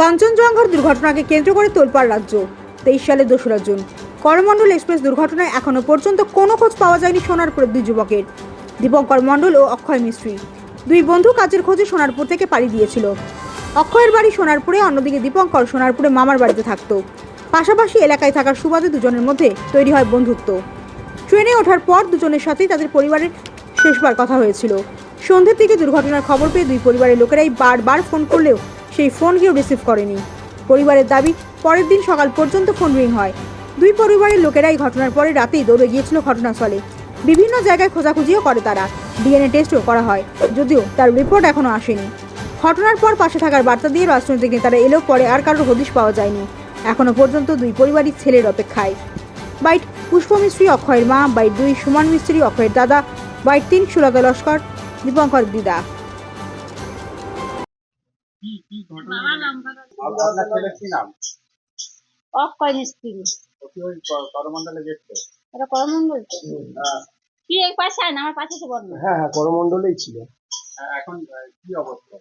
কাঞ্চনজঙ্ঘার দুর্ঘটনাকে কেন্দ্র করে তোলপাড় রাজ্য। তেইশ সালে দোসরা জুন। করমণ্ডল এক্সপ্রেস দুর্ঘটনায় এখনও পর্যন্ত কোনো খোঁজ পাওয়া যায়নি সোনারপুরের দুই যুবকের। দীপঙ্কর মণ্ডল ও অক্ষয় মিস্ত্রি। দুই বন্ধু কাজের খোঁজে সোনারপুর থেকে পাড়ি দিয়েছিল। অক্ষয়ের বাড়ি সোনারপুরে, অন্যদিকে দীপঙ্কর সোনারপুরে মামার বাড়িতে থাকতো। পাশাপাশি এলাকায় থাকার সুবাদে দুজনের মধ্যে তৈরি হয় বন্ধুত্ব। ট্রেনে ওঠার পর দুজনের সাথেই তাদের পরিবারের শেষবার কথা হয়েছিল। সন্ধ্যের দিকে দুর্ঘটনার খবর পেয়ে দুই পরিবারের লোকেরাই বারবার ফোন করলেও সেই ফোন কেউ রিসিভ করেনি। পরিবারের দাবি, পরের দিন সকাল পর্যন্ত ফোন রিং হয়। দুই পরিবারের লোকেরাই ঘটনার পরে রাতেই দৌড়ে গিয়েছিল ঘটনাস্থলে। বিভিন্ন জায়গায় খোঁজাখুঁজিও করে তারা। ডিএনএ টেস্টও করা হয়, যদিও তার রিপোর্ট এখনও আসেনি। ঘটনার পর পাশে থাকার বার্তা দিয়ে রাজনৈতিক নেতারা এলেও পরে আর কারোর হদিশ পাওয়া যায়নি। এখনও পর্যন্ত দুই পরিবারই ছেলের অপেক্ষায়। বাইট, পুষ্প মিস্ত্রি অক্ষয়ের মা, বাইট দুই সুমন মিস্ত্রি অক্ষয়ের দাদা, বাইট তিন সুলতা লস্কর, দীপঙ্কর দিদা। আপনার ছেলের কি নাম? অক্ষয় মিস্ত্রি ও কি ওই গেছে? এটা করমন্ডল তো হ্যাঁ, কি এক পাশে আয় না আমার পাশে তো বন্ধ। হ্যাঁ হ্যাঁ ছিল। এখন কি অবস্থা?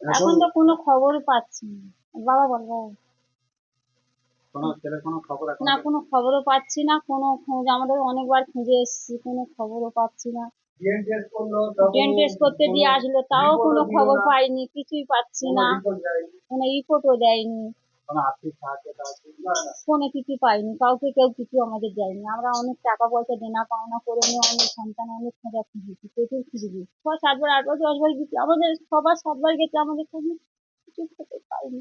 এখন তো কোনো খবর পাচ্ছি না। বাবা বল বাবা। কোনো ছেলের কোনো খবর না কোনো খবরও পাচ্ছি না কোনো খোঁজ আমাদের অনেকবার খুঁজে এসেছি কোনো খবরও পাচ্ছি না। টেস্ট করতে দিয়ে আসলো তাও কোনো খবর পাইনি কিছুই পাচ্ছি না। কোনো রিপোর্টও দেয়নি। কোনো কিছু পাইনি কাউকে কেউ কিছু আমাদের দেয়নি। আমরা অনেক টাকা পয়সা দেনা পাওনা করে নিয়ে অনেক সন্তান অনেক খোঁজা খুঁজেছি প্রচুর খুঁজেছি ছ সাতবার আটবার দশবার গেছি আমাদের সবার সাতবার গেছে আমাদের কোনো কিছু পাইনি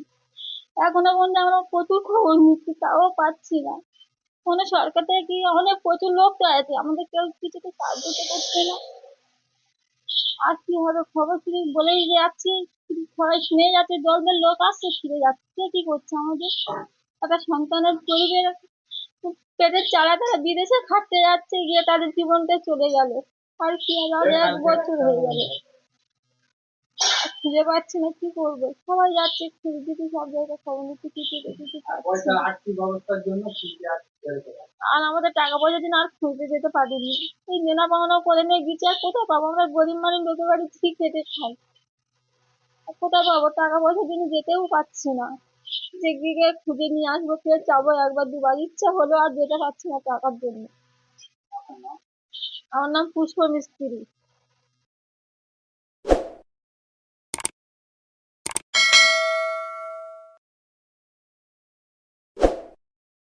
এখনও পর্যন্ত আমরা প্রচুর খবর নিচ্ছি তাও পাচ্ছি না। কোনো সরকার থেকে কি অনেক প্রচুর লোক তো আছে আমাদের কেউ কিছুতে সাহায্য তো করছে না। আর কি হবে খবর শুনে বলেই যাচ্ছি সবাই শুনে যাচ্ছে দলদের লোক আসছে শুনে যাচ্ছে কে করছে আমাদের? একটা সন্তানের পরিবার পেটের চালা তারা বিদেশে খাটতে যাচ্ছে গিয়ে তাদের জীবনটা চলে গেল। আর কি আর এক বছর হয়ে গেল। খুঁজে পাচ্ছি না কি করব? সবাই যাচ্ছে খুঁজে দিতে সব জায়গায় খবর নিতে কিছু কিছু পয়সার জন্য আর আমাদের টাকা পয়সা দিন আর খুঁজতে যেতে পারিনি। এই দেনা পাওনা করে নিয়ে গেছি আর কোথায় পাবো? আমরা গরিব মানুষ লোকের বাড়ি ঠিক খেতে খাই? আর কোথায় পাবো? টাকা পয়সা দিন যেতেও পাচ্ছি না। যে গিয়ে খুঁজে নিয়ে আসব কে চাবো? একবার দুবার ইচ্ছা হলো আর যেতে পারছি না টাকার জন্য। আমার নাম পুষ্প মিস্ত্রি।